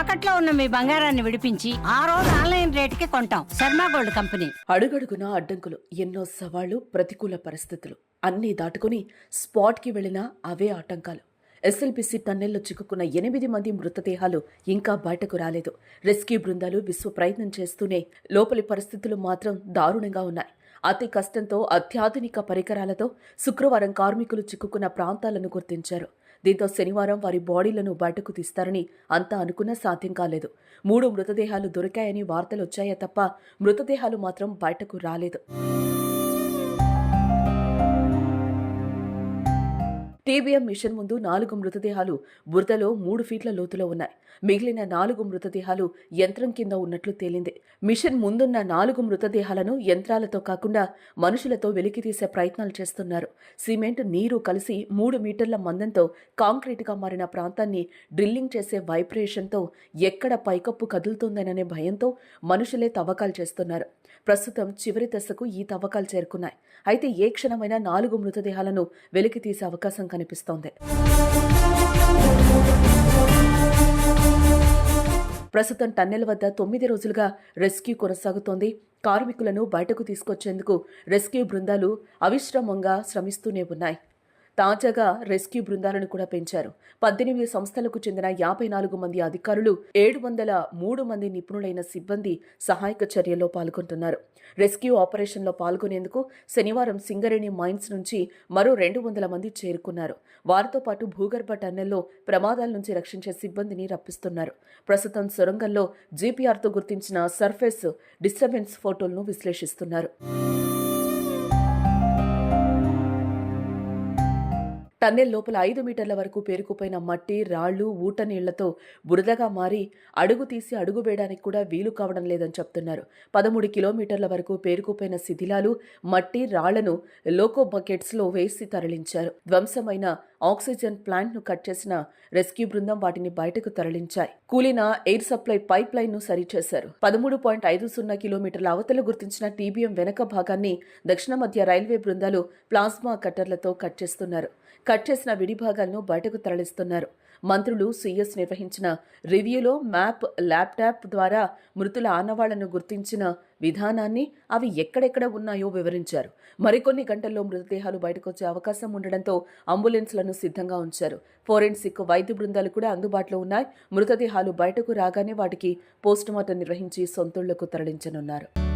తాకట్లో ఉన్న మీ బంగారాన్ని విడిపించి ఆ రోజు ఆన్లైన్ రేటుకి కొంటాం. Sharma gold company. అడుగడుగున అడ్డంకులు ఎన్నో సవాళ్ళు ప్రతికూల పరిస్థితులు. అన్నీ దాటుకుని స్పాట్కి వెళ్ళిన అవే ఆటంకాలు. ఎస్ఎల్పిసి టన్నెల్లో చిక్కుకున్న ఎనిమిది మంది మృతదేహాలు ఇంకా బయటకు రాలేదు. రెస్క్యూ బృందాలు విశ్వ ప్రయత్నం చేస్తూనే లోపలి పరిస్థితులు మాత్రం దారుణంగా ఉన్నాయి. అతి కష్టంతో అత్యాధునిక పరికరాలతో శుక్రవారం కార్మికులు చిక్కుకున్న ప్రాంతాలను గుర్తించారు. దీంతో శనివారం వారి బాడీలను బయటకు తీస్తారని అంతా అనుకున్నా సాధ్యం కాలేదు. మూడు మృతదేహాలు దొరికాయని వార్తలు వచ్చాయే తప్ప మృతదేహాలు మాత్రం బయటకు రాలేదు. టీబీఎం మిషన్ ముందు నాలుగు మృతదేహాలు బురదలో మూడు ఫీట్ల లోతులో ఉన్నాయి. మిగిలిన నాలుగు మృతదేహాలు యంత్రం కింద ఉన్నట్లు తేలింది. మిషన్ ముందున్న నాలుగు మృతదేహాలను యంత్రాలతో కాకుండా మనుషులతో వెలికితీసే ప్రయత్నాలు చేస్తున్నారు. సిమెంట్ నీరు కలిసి మూడు మీటర్ల మందంతో కాంక్రీట్గా మారిన ప్రాంతాన్ని డ్రిల్లింగ్ చేసే వైబ్రేషన్తో ఎక్కడ పైకప్పు కదులుతుందననే భయంతో మనుషులే తవ్వకాలు చేస్తున్నారు. ప్రస్తుతం చివరి దశకు ఈ తవ్వకాలు చేరుకున్నాయి. అయితే ఏ క్షణమైనా నాలుగు మృతదేహాలను వెలికితీసే అవకాశం కనిపిస్తోంది. ప్రస్తుతం టన్నెల్ వద్ద తొమ్మిది రోజులుగా రెస్క్యూ కొనసాగుతోంది. కార్మికులను బయటకు తీసుకొచ్చేందుకు రెస్క్యూ బృందాలు అవిశ్రమంగా శ్రమిస్తూనే ఉన్నాయి. తాజాగా రెస్క్యూ బృందాలను కూడా పెంచారు. పద్దెనిమిది సంస్థలకు చెందిన యాభై నాలుగు మంది అధికారులు ఏడు వందల మూడు మంది నిపుణులైన సిబ్బంది సహాయక చర్యల్లో పాల్గొంటున్నారు. రెస్క్యూ ఆపరేషన్లో పాల్గొనేందుకు శనివారం సింగరేణి మైన్స్ నుంచి మరో రెండు వందల మంది చేరుకున్నారు. వారితో పాటు భూగర్భ టన్నెల్లో ప్రమాదాల నుంచి రక్షించే సిబ్బందిని రప్పిస్తున్నారు. ప్రస్తుతం సొరంగంలో జీపీఆర్తో గుర్తించిన సర్ఫేస్ డిస్టర్బెన్స్ ఫోటోలను విశ్లేషిస్తున్నారు. టన్నెల్ లోపల ఐదు మీటర్ల వరకు పేరుకుపోయిన మట్టి రాళ్ళు ఊట నీళ్ళతో బురదగా మారి అడుగు తీసి అడుగు వేయడానికి కూడా వీలు కావడం లేదని చెప్తున్నారు. పదమూడు కిలోమీటర్ల వరకు పేరుకుపోయిన శిథిలాలు మట్టి రాళ్ళను లోకో బకెట్స్లో వేసి తరలించారు. ధ్వంసమైన ఆక్సిజన్ ప్లాంట్ను కట్ చేసిన రెస్క్యూ బృందం వాటిని బయటకు తరలించాయి. కూలిన ఎయిర్ సప్లై పైప్ లైన్ను సరిచేశారు. పదమూడు పాయింట్ ఐదు సున్నా కిలోమీటర్ల అవతల గుర్తించిన టీబీఎం వెనక భాగాన్ని దక్షిణ మధ్య రైల్వే బృందాలు ప్లాస్మా కట్టర్లతో కట్ చేస్తున్నారు. కట్ చేసిన విడి భాగాలను బయటకు తరలిస్తున్నారు. మంత్రులు సీఎస్ నిర్వహించిన రివ్యూలో మ్యాప్ ల్యాప్టాప్ ద్వారా మృతుల ఆనవాళ్ళను గుర్తించిన విధానాన్ని అవి ఎక్కడెక్కడ ఉన్నాయో వివరించారు. మరికొన్ని గంటల్లో మృతదేహాలు బయటకొచ్చే అవకాశం ఉండడంతో అంబులెన్స్లను సిద్ధంగా ఉంచారు. ఫోరెన్సిక్ వైద్య బృందాలు కూడా అందుబాటులో ఉన్నాయి. మృతదేహాలు బయటకు రాగానే వాటికి పోస్టుమార్టం నిర్వహించి సొంతూళ్ళకు తరలించనున్నారు.